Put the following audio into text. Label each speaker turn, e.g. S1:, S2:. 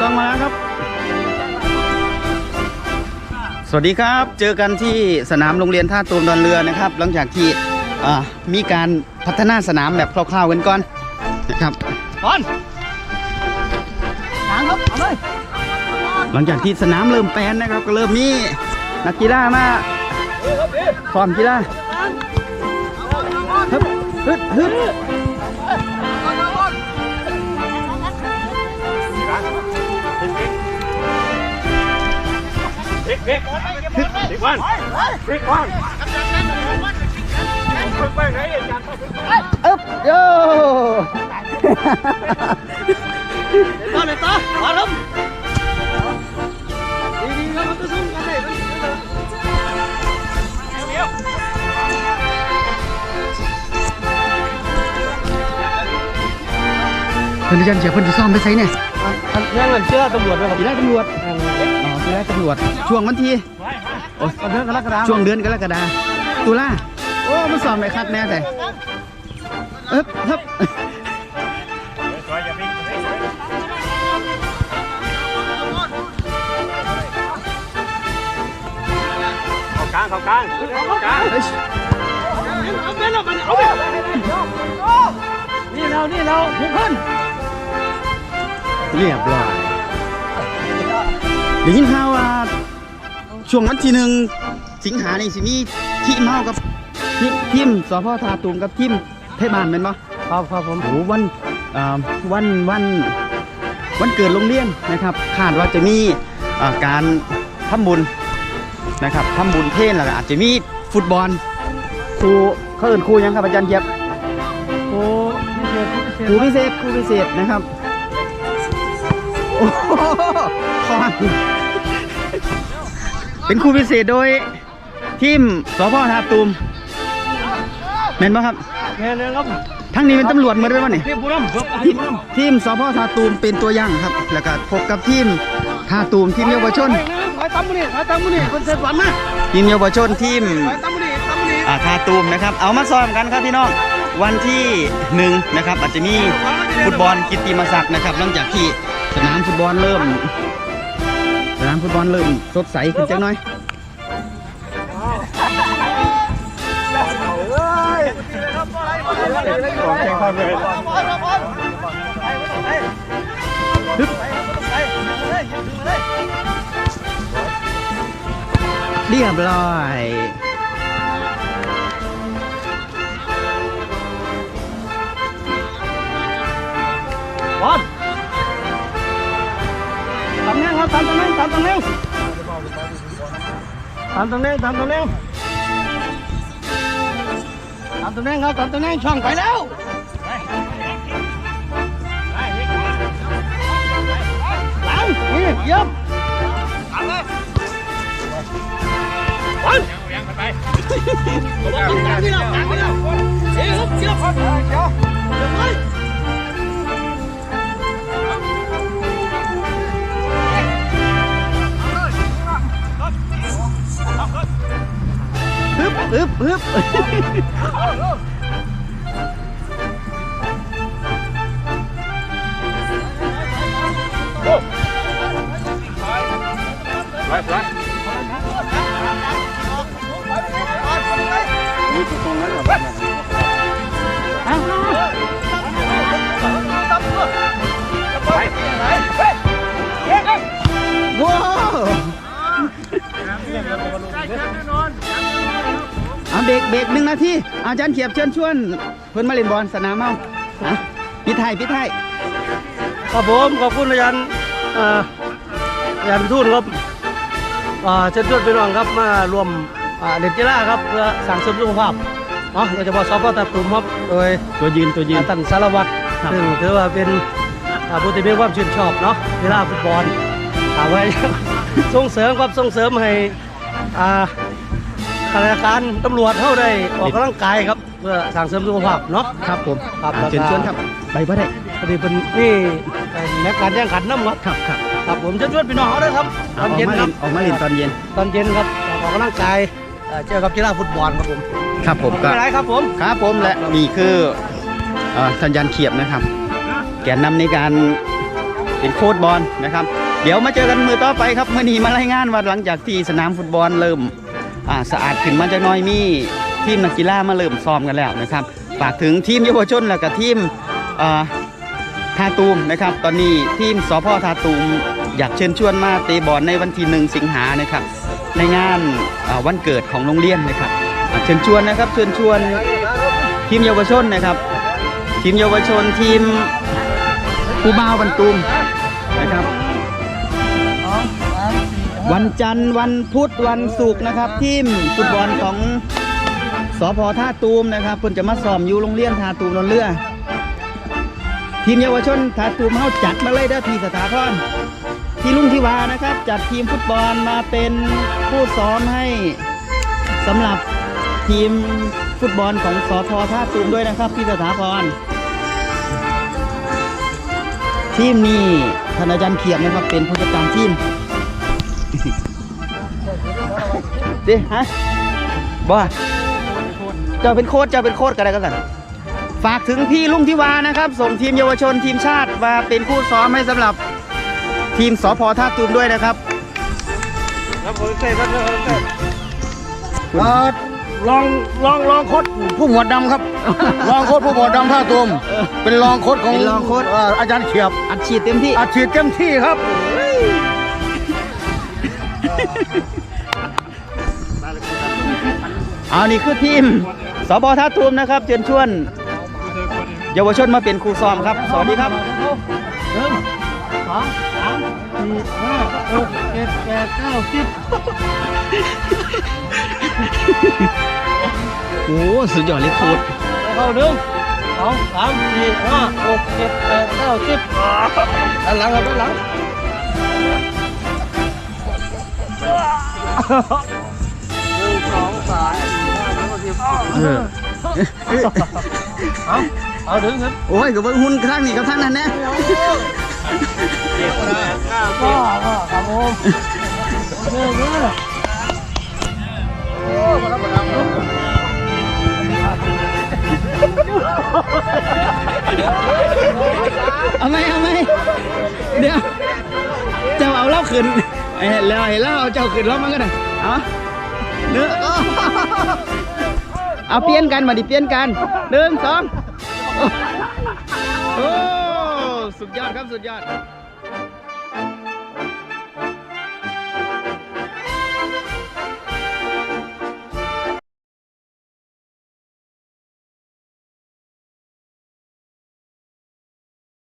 S1: ต้องมาครับ สวัสดีครับ เจอกันที่สนามโรงเรียนท่าตูมดอนเรือนะครับ หลังจากที่อ่ามีการพัฒนาสนามแบบคร่าวๆกันก่อนนะครับ
S2: บอลทางครับเอาเลย
S1: หลังจากที่สนามเริ่มแปลนนะครับก็เริ่มมีนักกีฬามาซ้อมกีฬาฮึบฮึบ ฮึบ
S3: เด็กเด็กเด็กวันเด็กวันฝึกไปไหนอาจารย์
S1: อึ๊บโย
S2: ต่อเลย ต่อบอลครับดีๆครับมันจะซุ่มกันเลย
S1: เพิ่นจะเสียเพิ่นจะซ้อมไปไสเนี่ย
S2: เรื่องเงินเชื่อตำรวจด้วยครับ
S1: กีฬาตำรวจอ๋อกีฬาตำรวจช่วงวันที่โอ้ย
S2: ตอนเดือนกรกฎาคม
S1: ช่วงเดือนกรกฎาตุลาโอ้มันซ้อมไปคักแน่แต่เอ๊บฮึบ
S3: สวยอย่าพิงเข้ากลางเข้ากลางเข้ากลาง
S1: เอ้ย
S2: เอาไปแล้วมันเอาไปนี่เรานี่เราหุกขึ้น
S1: เรียบร้อย เดี๋ยวยินข่าวว่าช่วงวันที่หนึ่งสิงหานี่สิมีทีมเฮากับทีมทีมสพทาตุงกับทีมเทศบาลเป็นปะ
S2: ครับครับผม
S1: โอ้โหวันอ่าวันวันวันเกิดโรงเรียนนะครับคาดว่าจะมีอ่าการทำบุญนะครับทำบุญเทศน์แล้วก็อาจจะมีฟุตบอลครูเขาเอินครูหยังครับอาจารย์เจี๊ยบ
S2: โอ้พิเศษพิเศษ
S1: ครูพิเศษครูพิเศษนะครับโอ้โหคอนเป็นครูพิเศษโดยทีมสพทาตุมเห็นปะครับ
S2: แม่เนี่ยครับ
S1: ทั้งนี้เป็นตำรวจเหมือนกันวะเนี่ย
S2: ที่บุรีรัมย์ครับ
S1: ทีมทีมสพทาตูมเป็นตัวอย่างครับ แล้วก็พบกับทีมทาตูมทีมเยาวชน
S2: ถอยตามมือนี่ถอยตามมือนี่คนเสร็จฝันมา
S1: ทีมเยาวชนทีม
S2: ถอยตามมือนี่ตามมือนี่
S1: อ่าทาตูมนะครับ เอามาซ้อมกันครับพี่น้อง วันที่หนึ่งนะครับอาจจะมีฟุตบอลกิตติมศักดิ์นะครับหลังจากที่ สนามฟุตบอลเริ่ม สนามฟุตบอลเริ่มสดใสขึ้นจังหน่อย
S3: แข่งความเลย
S1: เรียบร้อย
S2: บอล ตำแหน่งครับตามตำแหน่งตามตำแหน่งตามตำแหน่งตามตำแหน่งตามตำแหน่งครับตามตำแหน่งช่องไปแล้วหลังนี่เยี่ยมบอล
S3: ยังไป
S2: บอลตามนี่แล้วตามนี่แล้วเสียครับเสียครับเสียเสีย ปึ๊
S1: บฮึบฮึบ
S3: ไปไปไป
S1: รกเบรกหนึ่งนาทีอาจารย์เขียบเชิญชวนเพื่อนมาเล่นบอลสนามเมาอะพี่ไทยพี่ไทย
S2: ครับผมขอบคุณอาจารย์เอ่ออาจารย์ทูตครับอ่าเชิญชวนพี่น้องครับมารวมอ่าเล่นกีฬาครับเพื่อสั่งเสริมสุขภาพเนาะโดยเฉพาะสปตาตุ่มครับโดย
S1: ตัวยืนตัวยืน
S2: ท่านสารวัตร
S1: ครับ
S2: ซึ่งถือว่าเป็นอ่าผู้ที่มีความชื่นชอบเนาะกีฬาฟุตบอลถามว่าส่งเสริมครับส่งเสริมให้อ่า ข้าราชการตำรวจเท่าได้ออกกำลังกายครับเพื่อสั่งเสริมสุขภาพเนาะ
S1: ครับผม
S2: ครับ
S1: อะ
S2: แล้วก็
S1: เชิญชวนครับไปบ่ได้
S2: พอดีเป็นนี่แม็กการแข่งขันน้ำครับ
S1: ครับครับ
S2: ครับผมจะชวนพี่น้องเขาด้วยครับต
S1: เอา
S2: อน
S1: ออก
S2: เย็น
S1: มา
S2: ค
S1: เล่
S2: รับ
S1: นออกมาเล่นตอนเย็น
S2: ตอนเย็นครับออกกำลังกายเอ่อเจอกับกีฬาฟุตบอลครับผม
S1: ครับผม
S2: ไม่
S1: ก็
S2: เป็นไรครับผม
S1: ครับผมและนี่คือเอ่อสัญญาณเขียบนะครับ แกนนำในการเป็นโค้ชบอลนะครับ เดี๋ยวมาเจอกันมือต่อไปครับมื่อนี้มารายงานว่าหลังจากที่สนามฟุตบอลเริ่ม อ่าสะอาดขึ้นมาจากหน้อยมีทีมนักกีฬามาเริ่มซ้อมกันแล้วนะครับฝากถึงทีมเยาวชนแล้วก็ทีมอ่าทาตูมนะครับ ตอนนี้ทีมสพทาตูมอยากเชิญชวนมาเตะบอลในวันที่หนึ่งสิงหานะครับ ในงานวันเกิดของโรงเรียนนะครับเชิญชวนนะครับเชิญชวนทีมเยาวชนนะครับ ทีมเยาวชนทีมปูบาวบันตูมนะครับ วันจันทร์วันพุธวันศุกร์นะครับ ทีมฟุตบอลของสพท่าตูมนะครับเพิ่นจะมาซ้อมอยู่โรงเรียนท่าตูมนนเรือ ทีมเยาวชนท่าตูมเฮาจัดมาเลยเด้อพี่สถาพรที่ลุงที่วานะครับ จัดทีมฟุตบอลมาเป็นผู้ซ้อมให้สำหรับทีมฟุตบอลของสพท่าตูมด้วยนะครับ พี่สถาพรทีมนี้ท่านอาจารย์เขียบนะครับเป็นผู้จัดการทีม ดิฮะบ่เจ้าเป็นโค้ชเจ้าเป็นโค้ชกันอะไรกันสันฝากถึงพี่ลุงทิวานะครับ ส่งทีมเยาวชนทีมชาติมาเป็นผู้ซ้อมให้สำหรับทีมสพท่าตูมด้วยนะครับ
S3: แล้วผมเสร็จแล้วเสร็จ
S4: เอ่อลองลองลองโคดผู้หมวดดำครับ ลองโคดผู้หมวดดำท่าตูมเป็นรองโคดของ
S1: เป็นรองโค้ช
S4: เอ่ออาจารย์เขียบ
S1: อัดฉีดเต็มที่
S4: อาชีพเต็มที่ครับ
S1: เอานี่คือทีมสพท่าตูมนะครับเชิญชวน เยาวชนมาเป็นครูซ้อมครับ สวัสดีครับ
S2: หนึ่งสองสามสี่ห้าหกเจ็ดแปดเก้าสิบ
S1: โอ้สุดยอดเลยโค้ช
S2: เข้าหนึ่งสองสามสี่ห้าหกเจ็ดแปดเก้าสิบด้านหลังครับด้านหลัง
S1: เออ
S2: เอาเอาดึง
S1: โอ้ยกับเบิ่งหุ่นข้างนี้กับท่านนั้นนะ
S2: ก็ก็ครับผมเด้อเด้อ
S1: เอาไหมเอาไหมเดี๋ยวจ้าเอาเล่าขึ้น เห็นแล้วไอ้เหล่าเอาเจ้าขึ้นแล้วมันก็ได้เอาเนื้อเอาเอาเปลี่ยนกันมาดิเปลี่ยนกันหนึ่งสองโอ้สุดยอดครับสุดยอด